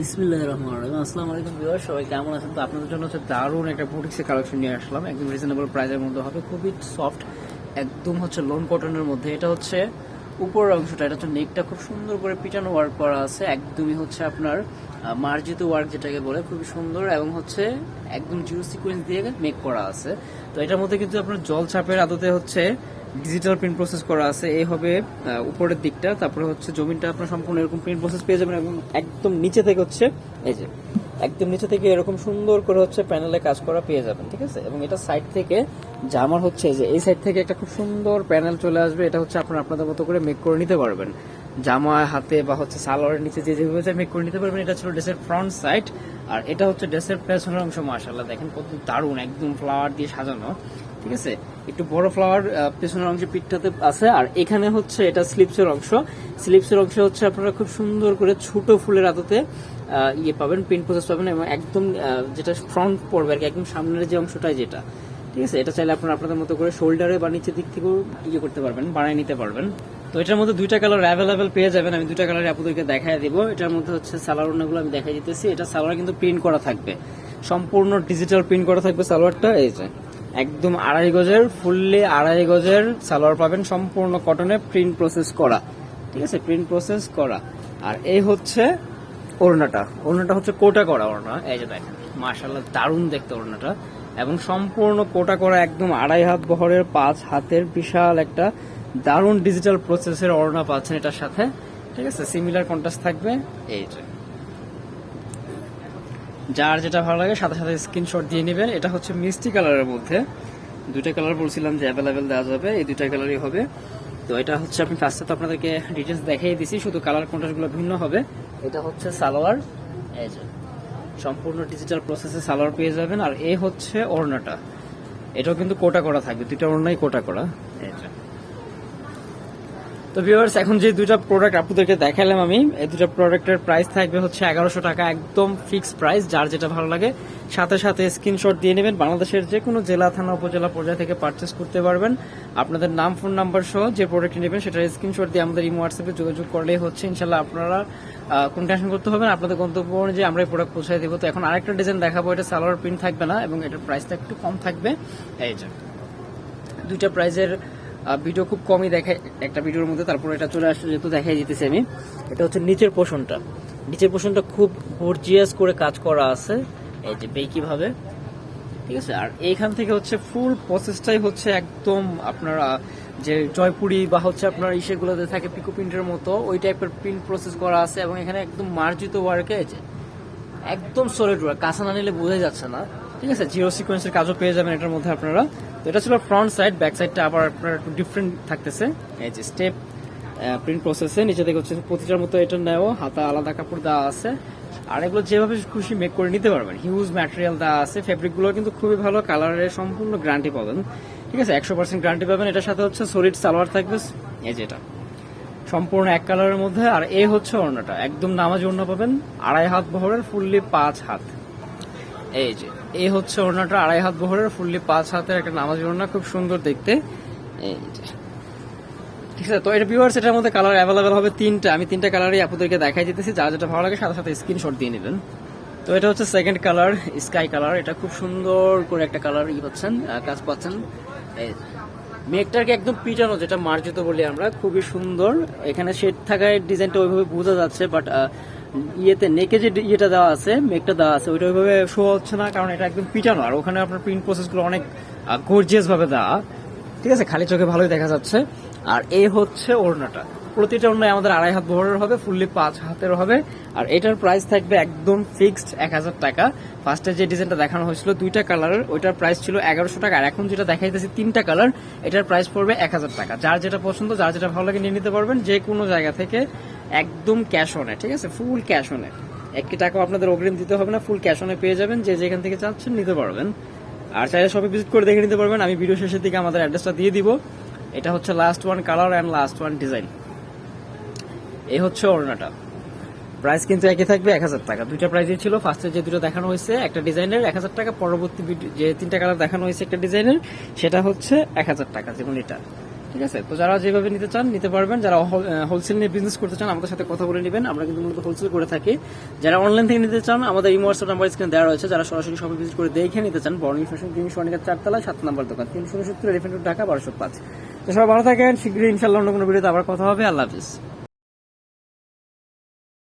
বিসমিল্লাহ রহমান রহিম। আসসালামু আলাইকুম ভিউয়ার সবাই কেমন আছেন? তো আপনাদের জন্য হচ্ছে দারুণ একটা বুটিক্সের কালেকশন নিয়ে আসলাম। একদম রিজনেবল প্রাইসের মধ্যে হবে। খুবই সফট একদম হচ্ছে লোন কটনের মধ্যে। এটা হচ্ছে উপরের অংশটা, এটা হচ্ছে নেকটা, খুব সুন্দর করে পিটানো ওয়ার্ক করা আছে। একদমই হচ্ছে আপনার মার্জিত ওয়ার্ক যেটাকে বলে, খুবই সুন্দর এবং হচ্ছে একদম জিরো সিকোয়েন্স দিয়ে মেক করা আছে। তো এটার মধ্যে কিন্তু আপনার জল ছাপের আদতে হচ্ছে ডিজিটাল প্রিন্ট প্রসেস করা আছে। এই হবে উপরের দিকটা, তারপরে হচ্ছে জমিনটা আপনার সম্পূর্ণ এরকম প্রিন্ট প্রসেস পেয়ে যাবেন এবং একদম নিচে থেকে হচ্ছে, এই যে। একদম নিচে থেকে এরকম সুন্দর করে হচ্ছে প্যানেলে কাজ করা পেয়ে যাবেন, ঠিক আছে? এবং এটা সাইড থেকে জামার হচ্ছে যে এই সাইড থেকে একটা খুব সুন্দর প্যানেল চলে আসবে, এটা হচ্ছে আপনার আপনাদের মতো করে মেক করে নিতে পারবেন। জামা হাতে বা হচ্ছে সালোয়ারের নিচে যে যেভাবে মেক করে নিতে পারবেন, এটা ছিল ড্রেসের ফ্রন্ট সাইড আর এটা হচ্ছে ড্রেসের পেছনের অংশ, মাশাআল্লাহ। দেখেন কত দারুণ, একদম ফ্লাওয়ার দিয়ে সাজানো, ঠিক আছে? একটু বড় ফ্লাওয়ার পেছনের অংশে পিঠটাতে আছে, আর এখানে হচ্ছে এটা স্লিপসের অংশ। স্লিপসের অংশ হচ্ছে আপনারা খুব সুন্দর করে ছোট ফুলের আদতে ইয়ে পাবেন প্রিন্ট প্রসেস পাবেন, এবং একদম যেটা ফ্রন্ট পড়বে আর কি, একদম সামনের যে অংশটাই যেটা, ঠিক আছে? এটা চাইলে আপনারা আপনাদের মতো করে শোল্ডারে বা নিচের দিক থেকেও ইয়ে করতে পারবেন, বানিয়ে নিতে পারবেন। তো এটার মধ্যে দুইটা কালার অ্যাভেলেবেল পেয়ে যাবেন, আমি দুইটা কালার আপনাদেরকে দেখাই দিব। এটার মধ্যে হচ্ছে সালোয়ার ওনাগুলো আমি দেখাই দিতেছি। এটা সালোয়ার কিন্তু প্রিন্ট করা থাকবে। সম্পূর্ণ ডিজিটাল প্রিন্ট করা থাকবে সালোয়ারটা, এই যে। একদম আড়াই গজের ফুললি আড়াই গজের সালোয়ার পাবেন, সম্পূর্ণ কটনে প্রিন্ট প্রসেস করা। ঠিক আছে? প্রিন্ট প্রসেস করা। আর এই হচ্ছে ওড়নাটা। ওড়নাটা হচ্ছে কোটা করা ওড়না। এই যে দেখেন মার্শাল্লাহ দারুণ দেখতে ওড়নাটা। এবং সম্পূর্ণ কোটা করা একদম আড়াই হাত বহরের, পাঁচ হাতের বিশাল একটা দারুণ ডিজিটাল প্রসেসের ওড়না পাচ্ছেন এটার সাথে। ঠিক আছে সিমিলার কন্ট্রাস্ট থাকবে এই যে যার যেটা ভালো লাগে, সাথে সাথে স্ক্রিনশট দিয়ে নেবেন। এটা হচ্ছে মিষ্টি কালারের মধ্যে। দুইটা কালার বলছিলাম যে অ্যাভেলেবেল দেওয়া যাবে, এই দুইটা কালারই হবে। তো এটা হচ্ছে আমি ফার্স্টে তো আপনাদেরকে ডিটেলস দেখিয়ে দিছি, শুধু কালার কন্ট্রাস্টগুলো ভিন্ন হবে। এটা হচ্ছে সালোয়ার। এই যে, সম্পূর্ণ ডিজিটাল প্রসেসে সালোয়ার পেয়ে যাবেন। আর এই হচ্ছে ওড়নাটা। এটাও কিন্তু কোটা করা থাকবে। দুইটা ওড়নাই কোটা করা। এই যে। তো ভিউয়ার্স এখন যে দুইটা প্রোডাক্ট আপনাদেরকে দেখালাম আমি, এই দুটো প্রোডাক্টের প্রাইস থাকবে হচ্ছে এগারোশো টাকা, একদম ফিক্স প্রাইস যার যেটা ভালো লাগে। সাথে সাথে স্ক্রিনশট দিয়ে নেবেন, বাংলাদেশের যে কোনো জেলা, থানা, উপজেলা পর্যায় থেকে পারচেস করতে পারবেন। আপনাদের নাম ফোন নাম্বার সহ যে প্রোডাক্ট নেবেন সেটা স্ক্রিনশট দিয়ে আমাদের ইমো হোয়াটসঅ্যাপে যোগাযোগ করলেই হচ্ছে। ইনশাল্লাহ আপনারা কোনো টেনশন করতে হবে। না আপনাদের গন্তব্য অনুযায়ী আমরা এই প্রোডাক্ট পৌঁছায় দেবো। তো এখন আরেকটা ডিজাইন দেখাবো, এটা সালোয়ার প্রিন্ট থাকবে না, এবং এটার প্রাইসটা একটু কম থাকবে। এই যে, দুইটা প্রাইজের ভিডিও খুব কমই দেখায় একটা ভিডিওর মধ্যে, তারপর এটা চলে আসছে যেহেতু দেখাই দিতেছি আমি। এটা হচ্ছে নিচের পোষণটা। নিচের পোষণটা খুব গর্জিয়াস করে কাজ করা আছে, এই যে বেকি ভাবে। ঠিক আছে? আর এইখান থেকে হচ্ছে ফুল প্রসেসটাই হচ্ছে একদম আপনার যে জয়পুরি বা হচ্ছে আপনার ইসেগুলোতে থাকে পিকো প্রিন্টের মতো, ওই টাইপের প্রিন্ট প্রসেস করা আছে এবং এখানে একদম মার্জিত ওয়ার্কে আছে একদম সলিড ওয়ার্ক কাঁচা না নিলে বোঝা যাচ্ছে না। ঠিক আছে? জিরো সিকোয়েন্সের কাজও পেয়ে যাবেন এটার মধ্যে আপনারা। তো এটা ছিল ফ্রন্ট সাইড ব্যাক সাইডটা আবার আপনার একটু ডিফারেন্ট থাকতেছে। এই যে স্টেপ প্রিন্ট প্রসেসে নিচে থেকে হচ্ছে প্রতিটার মতো এটা নেওয়া হাতা আলাদা কাপড় দেওয়া আছে। আর এগুলো যেভাবে খুশি মেক করে নিতে পারবেন। হিউজ ম্যাটেরিয়াল দেওয়া আছে। ফেব্রিকগুলো কিন্তু খুবই ভালো কালারের সম্পূর্ণ গ্যারান্টি পাবেন। ঠিক আছে? একশো পার্সেন্ট গ্যারান্টি পাবেন। এটার সাথে হচ্ছে সলিড সালোয়ার থাকবে। এই যেটা সম্পূর্ণ এক কালারের মধ্যে। আর এ হচ্ছে অন্যটা একদম নামাজ ওড়না পাবেন। আড়াই হাত বহরের ফুললি পাঁচ হাত। এই যে, এই হচ্ছে ওড়নাটা আড়াই হাত বহরের, ফুললি পাঁচ হাতের একটা নামাজ ওড়না, খুব সুন্দর দেখতে। এই যে। ঠিক আছে, তো এটা ভিউয়ার্স এটার মধ্যে কালার অ্যাভেলেবেল হবে তিনটা। আমি তিনটা কালারই আপনাদেরকে দেখাই দিতেছি যা যেটা ভালো লাগে সাথে সাথে স্ক্রিনশট দিয়ে নেবেন। তো এটা হচ্ছে সেকেন্ড কালার স্কাই কালার এটা খুব সুন্দর করে একটা কালার ই পাচ্ছেন কাজ পাচ্ছেন। এই মেঘটাকে একদম পিটানো, যেটা মার্জিত বলি আমরা, খুবই সুন্দর। এখানে শেড থাকায় ডিজাইনটা ওইভাবে বোঝা যাচ্ছে বাট ইয়েতে নেকে যে ইয়েটা দেওয়া আছে, মেঘটা দেওয়া আছে, ওইটা ওইভাবে শো হচ্ছে না, কারণ এটা একদম পিটানো। আর ওখানে আপনার প্রিন্ট প্রসেসগুলো অনেক গর্জিয়াস ভাবে দেওয়া। ঠিক আছে, খালি চোখে ভালোই দেখা যাচ্ছে। আর এই হচ্ছে ওড়নাটা। প্রতিটা ওড়নায় আমাদের আড়াই হাত বহরের হবে, ফুললি পাঁচ হাতের হবে। আর এটার প্রাইস থাকবে একদম ফিক্সড এক হাজার টাকা। ফার্স্টে যে ডিজাইনটা দেখানো হয়েছিল দুইটা কালারের ওইটার প্রাইস ছিল এগারোশো টাকা। আর এখন যেটা দেখাইতেছি তিনটা কালার এটার প্রাইস পড়বে এক হাজার টাকা। যার যেটা পছন্দ, যার যেটা ভালো লাগে নিয়ে নিতে পারবেন। যে কোনো জায়গা থেকে একদম ক্যাশ অনে ঠিক আছে? ফুল ক্যাশ অনে একটি টাকাও আপনাদের অগ্রিম দিতে হবে না ফুল ক্যাশ অনে পেয়ে যাবেন। যে যেখান থেকে চাচ্ছেন নিতে পারবেন। আর চাইলে সবাই ভিজিট করে দেখে নিতে পারবেন। আমি ভিডিও শেষের দিকে আমাদের অ্যাড্রেসটা দিয়ে দিব। এটা হচ্ছে last one colour and last one design এই হচ্ছে ওড়নাটা। প্রাইস কিন্তু একই থাকবে, এক হাজার টাকা। দুইটা প্রাইজই ছিল। ফার্স্টে যে দুটো দেখানো হয়েছে, একটা ডিজাইনের এক হাজার টাকা। পরবর্তী যে তিনটা কালার দেখানো হয়েছে একটা ডিজাইনের সেটা হচ্ছে এক হাজার টাকা, যেমন এটা। ঠিক আছে? তো যারা যেভাবে নিতে চান, নিতে পারবেন। যারা হোলসেল নিয়ে বিজনেস করতে চান, আমাদের সাথে কথা বলে নেবেন। আমরা কিন্তু মূলত হোলসেল করে থাকি। যারা অনলাইন থেকে নিতে চান, আমাদের এই হোয়াটসঅ্যাপ নাম্বার স্ক্রিনে দেওয়া রয়েছে। যারা সরাসরি সবাই ভিজিট করে দেখে নিতে চান বর্ণিং ফ্যাশন জিনিস অনেকের চারতলা, সাত নাম্বার দোকান, তিনশো সত্তর এলিফেন্ট ঢাকা, বারোশো পাঁচ। তো সবাই ভালো থাকেন শীঘ্রই ইনশাল্লাহ অন্য কোনো ভিডিওতে আবার কথা হবে। আল্লাহ হাফিজ।